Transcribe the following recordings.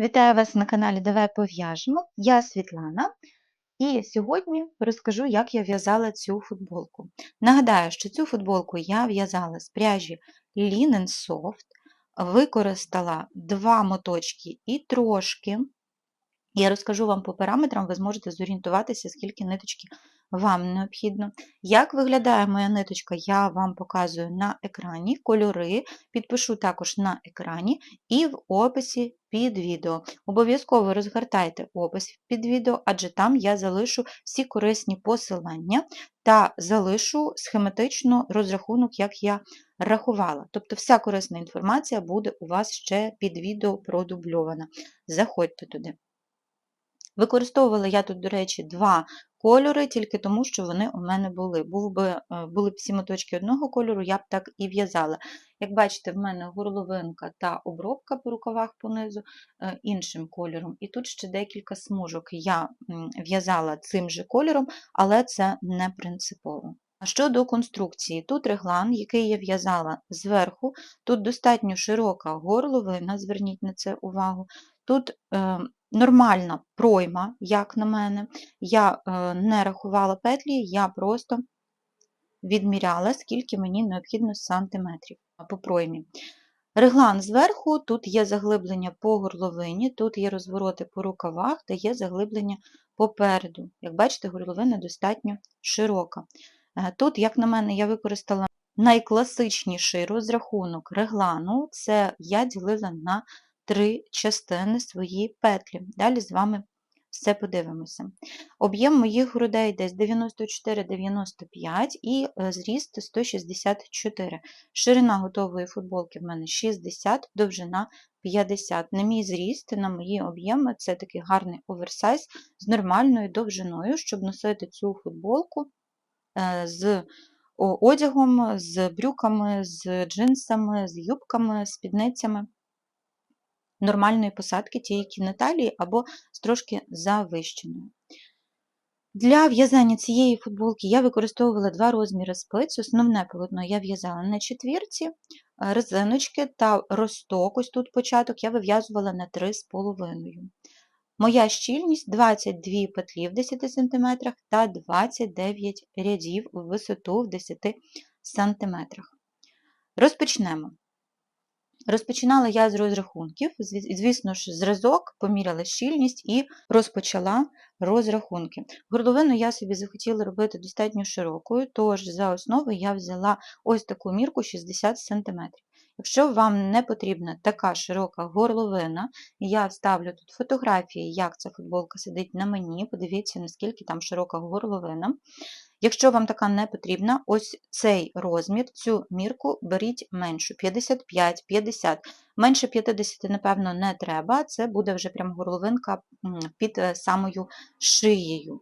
Вітаю вас на каналі Давай пов'яжемо. Я Світлана, і сьогодні розкажу, як я в'язала цю футболку. Нагадаю, що цю футболку я в'язала з пряжі Linen Soft, використала два моточки і трошки. Я розкажу вам по параметрам, ви зможете зорієнтуватися, скільки ниточки вам необхідно. Як виглядає моя ниточка, я вам показую на екрані, кольори підпишу також на екрані і в описі під відео. Обов'язково розгортайте опис під відео, адже там я залишу всі корисні посилання та залишу схематично розрахунок, як я рахувала. Тобто вся корисна інформація буде у вас ще під відео продубльована. Заходьте туди. Використовувала я тут, до речі, два кольори, тільки тому, що вони у мене були. Був би, е, Були б всі моточки одного кольору, я б так і в'язала. Як бачите, в мене горловинка та обробка по рукавах понизу е, іншим кольором. І тут ще декілька смужок я в'язала цим же кольором, але це не принципово. Щодо конструкції, тут реглан, який я в'язала зверху, тут достатньо широка горловина, зверніть на це увагу. Тут е, нормальна пройма, як на мене. Я е, не рахувала петлі, я просто відміряла, скільки мені необхідно сантиметрів по проймі. Реглан зверху, тут є заглиблення по горловині, тут є розвороти по рукавах та є заглиблення попереду. Як бачите, горловина достатньо широка. Е, тут, як на мене, я використала найкласичніший розрахунок реглану, це я ділила на три частини свої петлі. Далі з вами все подивимося. Об'єм моїх грудей десь 94-95 і е, зріст 164. Ширина готової футболки в мене 60, довжина 50. На мій зріст, на мої об'єми це такий гарний оверсайз з нормальною довжиною, щоб носити цю футболку е, з одягом, з брюками, з джинсами, з юбками, спідницями нормальної посадки тієї кінеталії або з трошки завищеною. Для в'язання цієї футболки я використовувала два розміри спиць. Основне полотно я в'язала на четвірці, резиночки та росток, ось тут початок, я вив'язувала на 3,5. Моя щільність 22 петлі в 10 см та 29 рядів в висоту в 10 см. Розпочнемо. Розпочинала я з розрахунків, звісно ж, зразок, поміряла щільність і розпочала розрахунки. Горловину я собі захотіла робити достатньо широкою, тож за основу я взяла ось таку мірку 60 см. Якщо вам не потрібна така широка горловина, я вставлю тут фотографії, як ця футболка сидить на мені, подивіться, наскільки там широка горловина. Якщо вам така не потрібна, ось цей розмір, цю мірку беріть меншу 55-50. Менше 50, напевно, не треба, це буде вже прям горловинка під е, самою шиєю.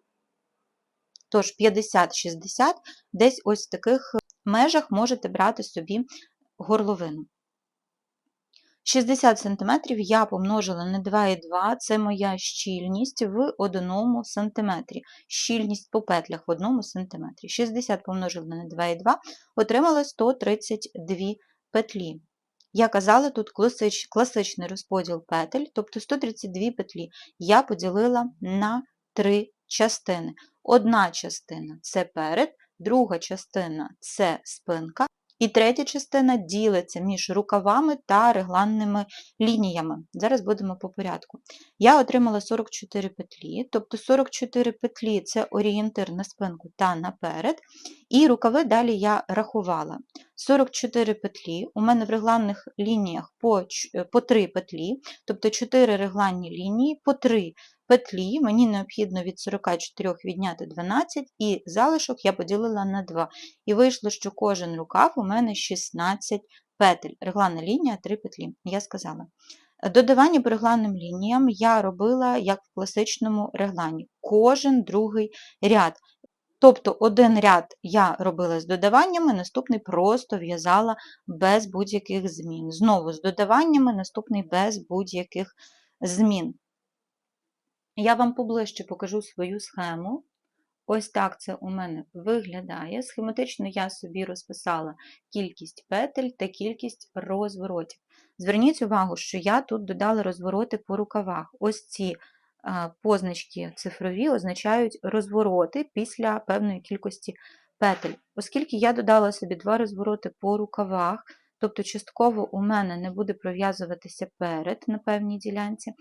Тож 50-60, десь ось в таких межах можете брати собі горловину. 60 см я помножила на 2,2 це моя щільність в 1 см. Щільність по петлях в 1 см. 60 помножила на 2,2, отримала 132 петлі. Я казала, тут класичний розподіл петель, тобто 132 петлі я поділила на три частини. Одна частина це перед, друга частина це спинка, і третя частина ділиться між рукавами та регланними лініями. Зараз будемо по порядку. Я отримала 44 петлі, тобто 44 петлі це орієнтир на спинку та наперед. І рукави далі я рахувала. 44 петлі, у мене в регланних лініях по по 3 петлі, тобто 4 регланні лінії по 3 петлі, мені необхідно від 44 відняти 12, і залишок я поділила на 2. І вийшло, що кожен рукав у мене 16 петель. Регланна лінія 3 петлі, я сказала. Додавання по регланним лініям я робила як в класичному реглані. Кожен другий ряд. Тобто один ряд я робила з додаваннями, наступний просто в'язала без будь-яких змін. Знову з додаваннями, наступний без будь-яких змін. Я вам поближче покажу свою схему. Ось так це у мене виглядає. Схематично я собі розписала кількість петель та кількість розворотів. Зверніть увагу, що я тут додала розвороти по рукавах. Ось ці позначки цифрові означають розвороти після певної кількості петель. Оскільки я додала собі два розвороти по рукавах, тобто частково у мене не буде пров'язуватися перед на певній ділянці,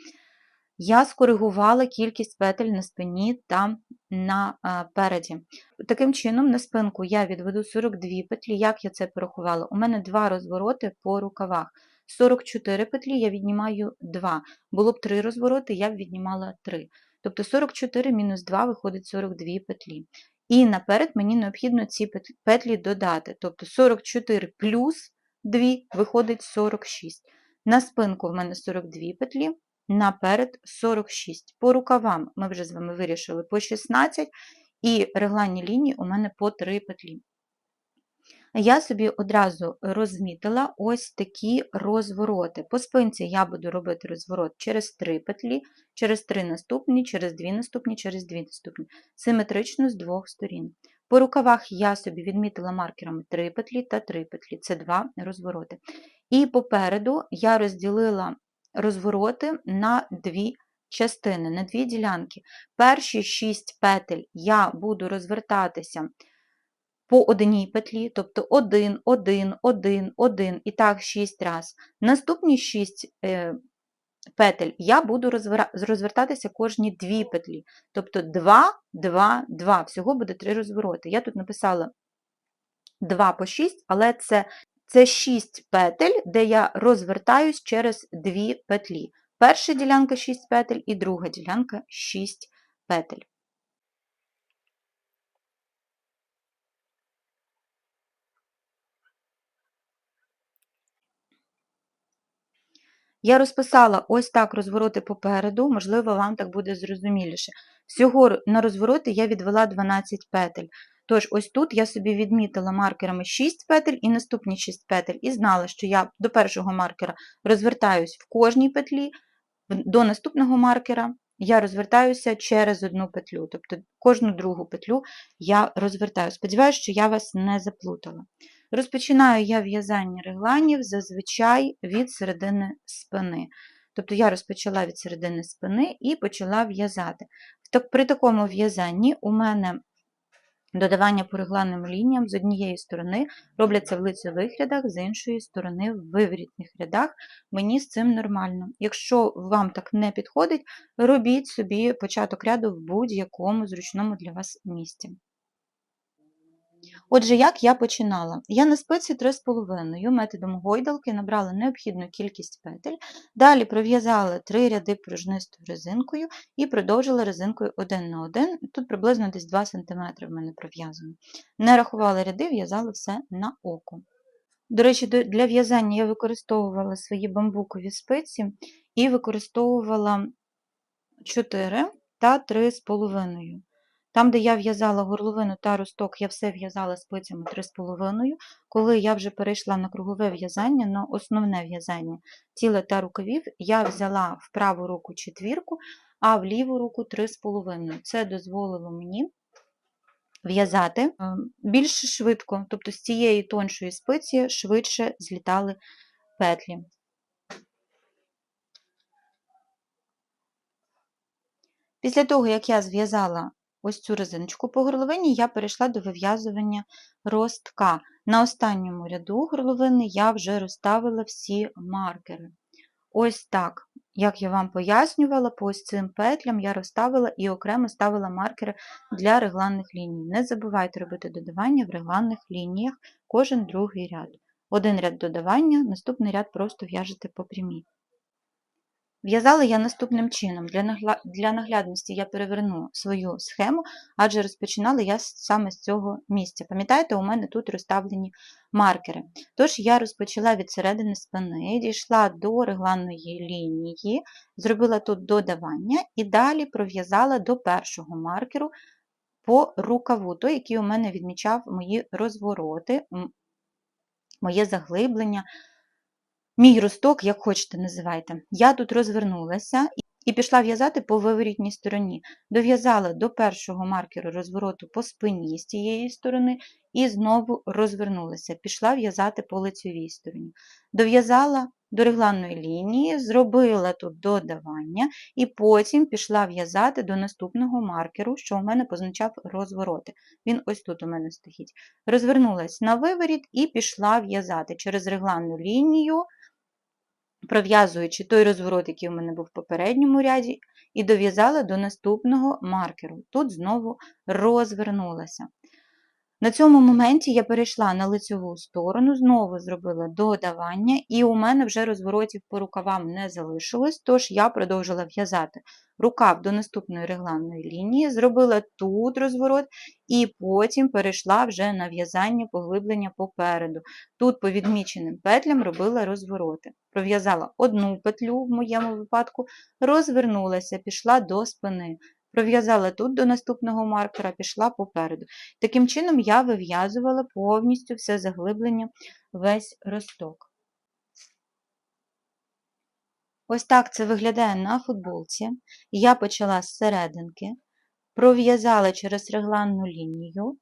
я скоригувала кількість петель на спині та напереді. Таким чином, на спинку я відведу 42 петлі. Як я це порахувала? У мене два розвороти по рукавах. 44 петлі я віднімаю 2. Було б 3 розвороти, я б віднімала 3. Тобто 44 мінус 2 виходить 42 петлі. І наперед мені необхідно ці петлі додати. Тобто 44 плюс 2 виходить 46. На спинку в мене 42 петлі, наперед 46. По рукавам ми вже з вами вирішили по 16, і регланні лінії у мене по 3 петлі. Я собі одразу розмітила ось такі розвороти. По спинці я буду робити розворот через 3 петлі, через 3 наступні, через 2 наступні, через 2 наступні, симетрично з двох сторін. По рукавах я собі відмітила маркерами 3 петлі та 3 петлі це два розвороти. І попереду я розділила розвороти на дві частини, на дві ділянки. Перші 6 петель я буду розвертатися по одній петлі, тобто 1, 1, 1, 1, і так 6 раз. Наступні 6 е, петель я буду розвертатися кожні 2 петлі. Тобто 2, 2, 2. Всього буде 3 розвороти. Я тут написала 2 по 6, але це це 6 петель, де я розвертаюсь через 2 петлі. Перша ділянка 6 петель і друга ділянка 6 петель. Я розписала ось так розвороти попереду, можливо, вам так буде зрозуміліше. Всього на розвороти я відвела 12 петель. Тож, ось тут я собі відмітила маркерами 6 петель і наступні 6 петель, і знала, що я до першого маркера розвертаюсь в кожній петлі, до наступного маркера я розвертаюся через одну петлю, тобто кожну другу петлю я розвертаю. Сподіваюся, що я вас не заплутала. Розпочинаю я в'язання регланів зазвичай від середини спини. Тобто я розпочала від середини спини і почала в'язати. При такому в'язанні у мене Додавання по регланним лініям з однієї сторони робляться в лицевих рядах, з іншої сторони в виворітних рядах. Мені з цим нормально. Якщо вам так не підходить, робіть собі початок ряду в будь-якому зручному для вас місці. Отже, як я починала? Я на спиці 3,5 методом гойдалки набрала необхідну кількість петель, далі пров'язала 3 ряди пружнистою резинкою і продовжила резинкою 1 на 1, тут приблизно десь 2 см в мене пров'язано. Не рахувала ряди, в'язала все на око. До речі, для в'язання я використовувала свої бамбукові спиці і використовувала 4 та 3,5. Там, де я в'язала горловину та росток, я все в'язала спицями 3,5. Коли я вже перейшла на кругове в'язання, на основне в'язання тіла та рукавів, я взяла в праву руку четвірку, а в ліву руку 3,5. Це дозволило мені в'язати е, більш швидко, тобто з цієї тоншої спиці швидше злітали петлі. Після того, як я зв'язала ось цю резиночку по горловині я перейшла до вив'язування ростка. На останньому ряду горловини я вже розставила всі маркери. Ось так, як я вам пояснювала, по ось цим петлям я розставила і окремо ставила маркери для регланних ліній. Не забувайте робити додавання в регланних лініях кожен другий ряд. Один ряд додавання, наступний ряд просто в'яжете по прямій. В'язала я наступним чином. Для наглядності я переверну свою схему, адже розпочинала я саме з цього місця. Пам'ятаєте, у мене тут розставлені маркери. Тож я розпочала від середини спини, дійшла до регланної лінії, зробила тут додавання і далі пров'язала до першого маркеру по рукаву, той, який у мене відмічав мої розвороти, моє заглиблення. Мій росток, як хочете, називайте. Я тут розвернулася і пішла в'язати по виворітній стороні. Дов'язала до першого маркеру розвороту по спині з тієї сторони і знову розвернулася, пішла в'язати по лицевій стороні. Дов'язала до регланної лінії, зробила тут додавання, і потім пішла в'язати до наступного маркеру, що у мене позначав розвороти. Він ось тут у мене стоїть. Розвернулась на виворіт і пішла в'язати через регланну лінію, пров'язуючи той розворот, який у мене був в попередньому ряді, і дов'язала до наступного маркеру. Тут знову розвернулася. На цьому моменті я перейшла на лицеву сторону, знову зробила додавання, і у мене вже розворотів по рукавам не залишилось, тож я продовжила в'язати рукав до наступної регланної лінії, зробила тут розворот, і потім перейшла вже на в'язання поглиблення попереду. Тут по відміченим петлям робила розвороти. Пров'язала одну петлю в моєму випадку, розвернулася, пішла до спини. Пров'язала тут до наступного маркера, пішла попереду. Таким чином я вив'язувала повністю все заглиблення, весь росток. Ось так це виглядає на футболці. Я почала з серединки, пров'язала через регланну лінію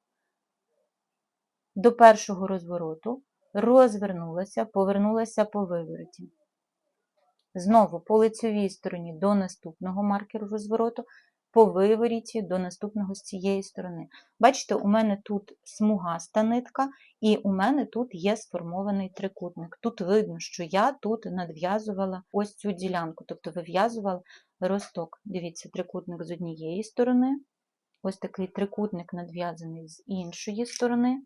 до першого розвороту, розвернулася, повернулася по вивороті. Знову по лицевій стороні до наступного маркеру розвороту, по виворіті до наступного з цієї сторони. Бачите, у мене тут смугаста нитка, і у мене тут є сформований трикутник. Тут видно, що я тут надв'язувала ось цю ділянку, тобто вив'язувала росток. Дивіться, трикутник з однієї сторони, ось такий трикутник надв'язаний з іншої сторони.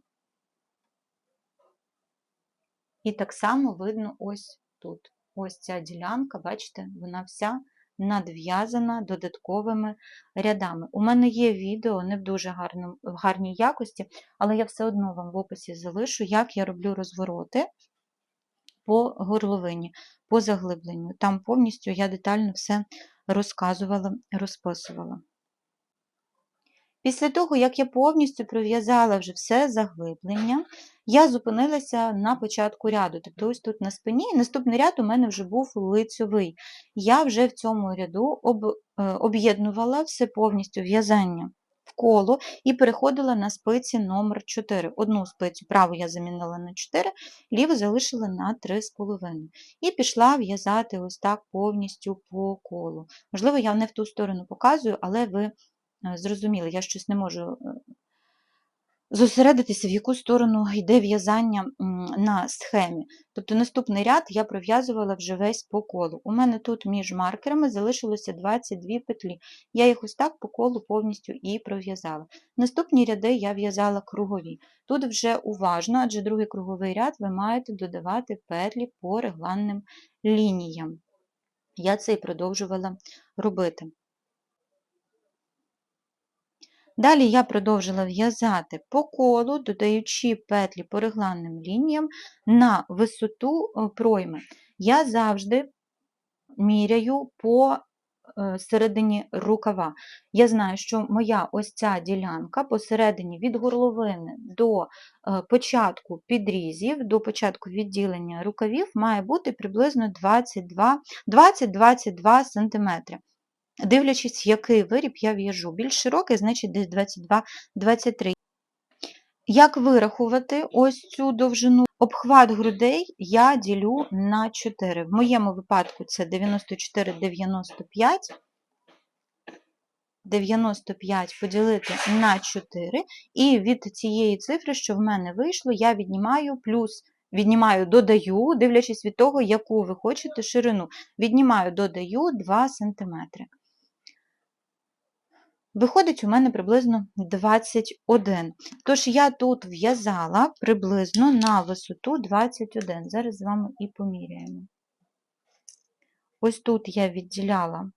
І так само видно ось тут. Ось ця ділянка, бачите, вона вся надв'язана додатковими рядами. У мене є відео не в дуже гарному, в гарній якості, але я все одно вам в описі залишу, як я роблю розвороти по горловині, по заглибленню. Там повністю я детально все розказувала, розписувала. Після того, як я повністю пров'язала вже все заглиблення, я зупинилася на початку ряду. Тобто ось тут на спині, наступний ряд у мене вже був лицьовий. Я вже в цьому ряду е, об'єднувала все повністю в'язання в коло і переходила на спиці номер 4. Одну спицю праву я замінила на 4, ліву залишила на 3,5. І пішла в'язати ось так повністю по колу. Можливо, я не в ту сторону показую, але ви Е, зрозуміли, я щось не можу е, зосередитися, в яку сторону йде в'язання на схемі. Тобто наступний ряд я пров'язувала вже весь по колу. У мене тут між маркерами залишилося 22 петлі. Я їх ось так по колу повністю і пров'язала. Наступні ряди я в'язала кругові. Тут вже уважно, адже другий круговий ряд ви маєте додавати петлі по регланним лініям. Я це і продовжувала робити. Далі я продовжила в'язати по колу, додаючи петлі по регланним лініям на висоту е, пройми. Я завжди міряю по е, середині рукава. Я знаю, що моя ось ця ділянка посередині від горловини до е, початку підрізів, до початку відділення рукавів має бути приблизно 20-22 см дивлячись, який виріб я в'яжу. Більш широкий, значить десь 22-23. Як вирахувати ось цю довжину? Обхват грудей я ділю на 4. В моєму випадку це 94-95. 95 поділити на 4, і від цієї цифри, що в мене вийшло, я віднімаю плюс, віднімаю, додаю, дивлячись від того, яку ви хочете ширину. Віднімаю, додаю 2 см. Виходить, у мене приблизно 21. Тож я тут в'язала приблизно на висоту 21. Зараз з вами і поміряємо. Ось тут я відділяла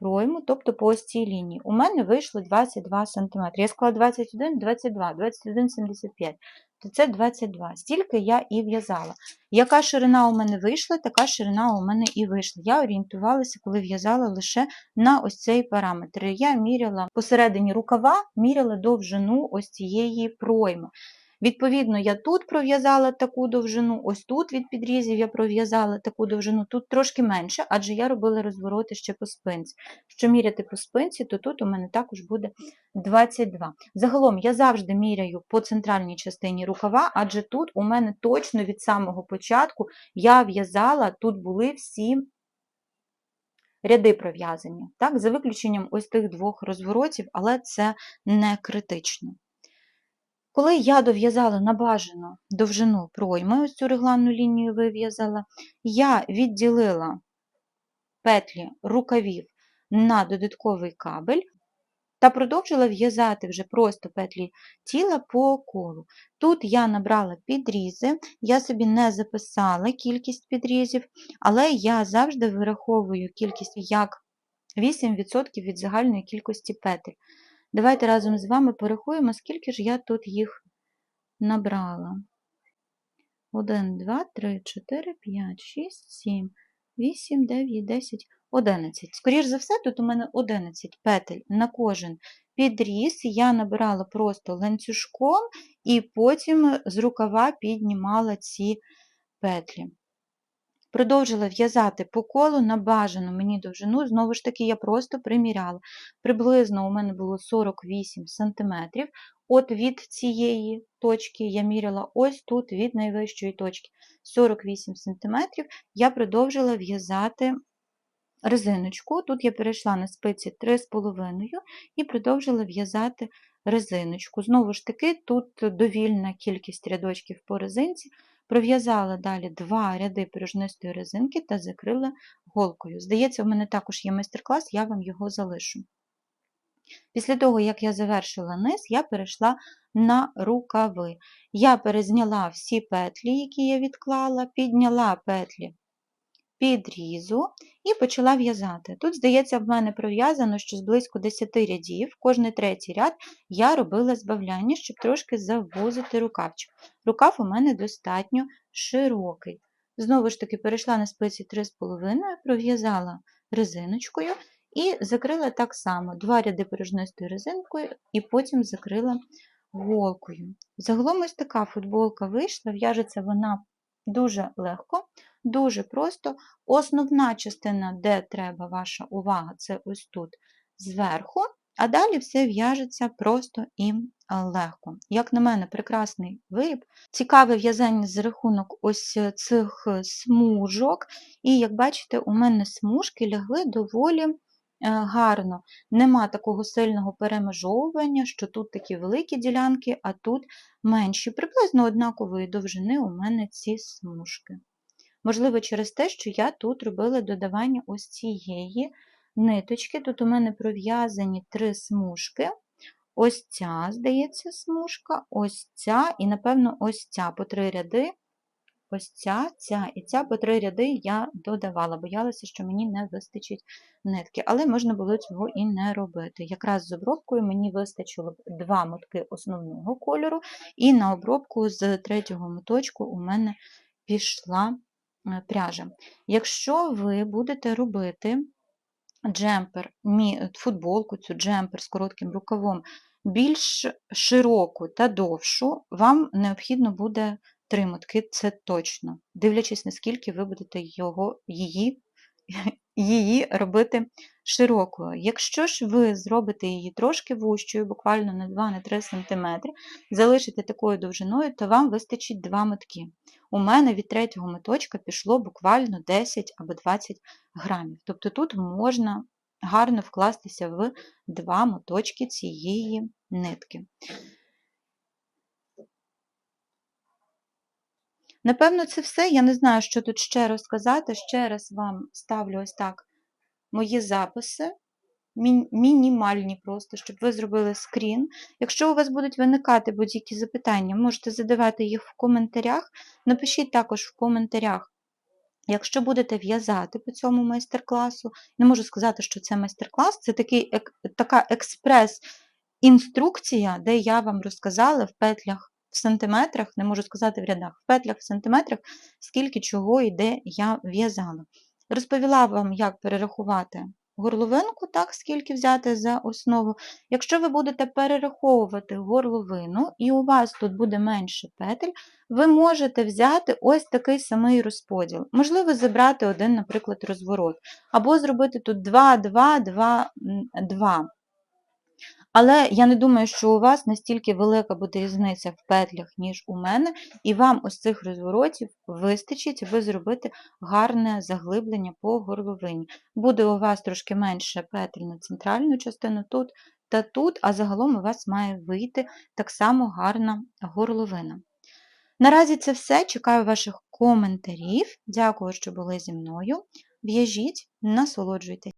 пройму, тобто по ось цій лінії. У мене вийшло 22 см. Я склала 21, 22, 21,75 то це 22. Стільки я і в'язала. Яка ширина у мене вийшла, така ширина у мене і вийшла. Я орієнтувалася, коли в'язала лише на ось цей параметр. Я міряла посередині рукава, міряла довжину ось цієї пройми. Відповідно, я тут пров'язала таку довжину, ось тут від підрізів я пров'язала таку довжину, тут трошки менше, адже я робила розвороти ще по спинці. Якщо міряти по спинці, то тут у мене також буде 22. Загалом я завжди міряю по центральній частині рукава, адже тут у мене точно від самого початку я в'язала, тут були всі ряди пров'язані, так, за виключенням ось тих двох розворотів, але це не критично. Коли я дов'язала набажану довжину пройми, ось цю регланну лінію вив'язала, я відділила петлі рукавів на додатковий кабель та продовжила в'язати вже просто петлі тіла по колу. Тут я набрала підрізи, я собі не записала кількість підрізів, але я завжди вираховую кількість як 8% від загальної кількості петель. Давайте разом з вами порахуємо, скільки ж я тут їх набрала. 1, 2, 3, 4, 5, 6, 7, 8, 9, 10, 11. Скоріше за все, тут у мене 11 петель на кожен підріз. Я набирала просто ланцюжком і потім з рукава піднімала ці петлі. Продовжила в'язати по колу на бажану мені довжину, знову ж таки, я просто приміряла. Приблизно у мене було 48 см. От від цієї точки я міряла ось тут від найвищої точки 48 см. Я продовжила в'язати резиночку. Тут я перейшла на спиці 3,5 і продовжила в'язати резиночку. Знову ж таки, тут довільна кількість рядочків по резинці. Пров'язала далі два ряди порожнистої резинки та закрила голкою. Здається, в мене також є майстер-клас, я вам його залишу. Після того, як я завершила низ, я перейшла на рукави. Я перезняла всі петлі, які я відклала, підняла петлі підрізу і почала в'язати. Тут, здається, в мене пров'язано щось близько 10 рядів, кожний третій ряд я робила збавляння, щоб трошки завозити рукавчик. Рукав у мене достатньо широкий. Знову ж таки, перейшла на спиці 3,5, пров'язала резиночкою і закрила так само два ряди порожнистою резинкою, і потім закрила голкою. Загалом ось така футболка вийшла, в'яжеться вона дуже легко. Дуже просто. Основна частина, де треба ваша увага, це ось тут зверху, а далі все в'яжеться просто і легко. Як на мене, прекрасний виріб. Цікаве в'язання з рахунок ось цих смужок. І, як бачите, у мене смужки лягли доволі е, гарно. Нема такого сильного перемежовування, що тут такі великі ділянки, а тут менші. Приблизно однакової довжини у мене ці смужки. Можливо, через те, що я тут робила додавання ось цієї ниточки. Тут у мене пров'язані три смужки. Ось ця, здається, смужка, ось ця, і, напевно, ось ця по три ряди. Ось ця, ця і ця по три ряди я додавала, боялася, що мені не вистачить нитки, але можна було цього і не робити. Якраз з обробкою мені вистачило два мотки основного кольору, і на обробку з третього моточку у мене пішла Е, пряжа. Якщо ви будете робити джемпер, футболку, цю джемпер з коротким рукавом більш широку та довшу, вам необхідно буде три мотки, це точно, дивлячись, наскільки ви будете його, її її робити широкою. Якщо ж ви зробите її трошки вущою, буквально на 2-3 см, залишите такою довжиною, то вам вистачить 2 мотки. У мене від третього моточка пішло буквально 10 або 20 грамів. Тобто тут можна гарно вкластися в два моточки цієї нитки. Напевно, це все. Я не знаю, що тут ще розказати. Ще раз вам ставлю ось так мої записи, мінімальні просто, щоб ви зробили скрін. Якщо у вас будуть виникати будь-які запитання, можете задавати їх в коментарях. Напишіть також в коментарях. Якщо будете в'язати по цьому майстер-класу, не можу сказати, що це майстер-клас, це такий, така експрес-інструкція, де я вам розказала в петлях в сантиметрах, не можу сказати в рядах, в петлях, в сантиметрах, скільки чого і де я в'язала. Розповіла вам, як перерахувати горловинку, так, скільки взяти за основу. Якщо ви будете перераховувати горловину і у вас тут буде менше петель, ви можете взяти ось такий самий розподіл. Можливо, забрати один, наприклад, розворот, або зробити тут 2, 2, 2, 2. Але я не думаю, що у вас настільки велика буде різниця в петлях, ніж у мене, і вам ось цих розворотів вистачить, аби зробити гарне заглиблення по горловині. Буде у вас трошки менше петель на центральну частину тут та тут, а загалом у вас має вийти так само гарна горловина. Наразі це все. Чекаю ваших коментарів. Дякую, що були зі мною. В'яжіть, насолоджуйтесь.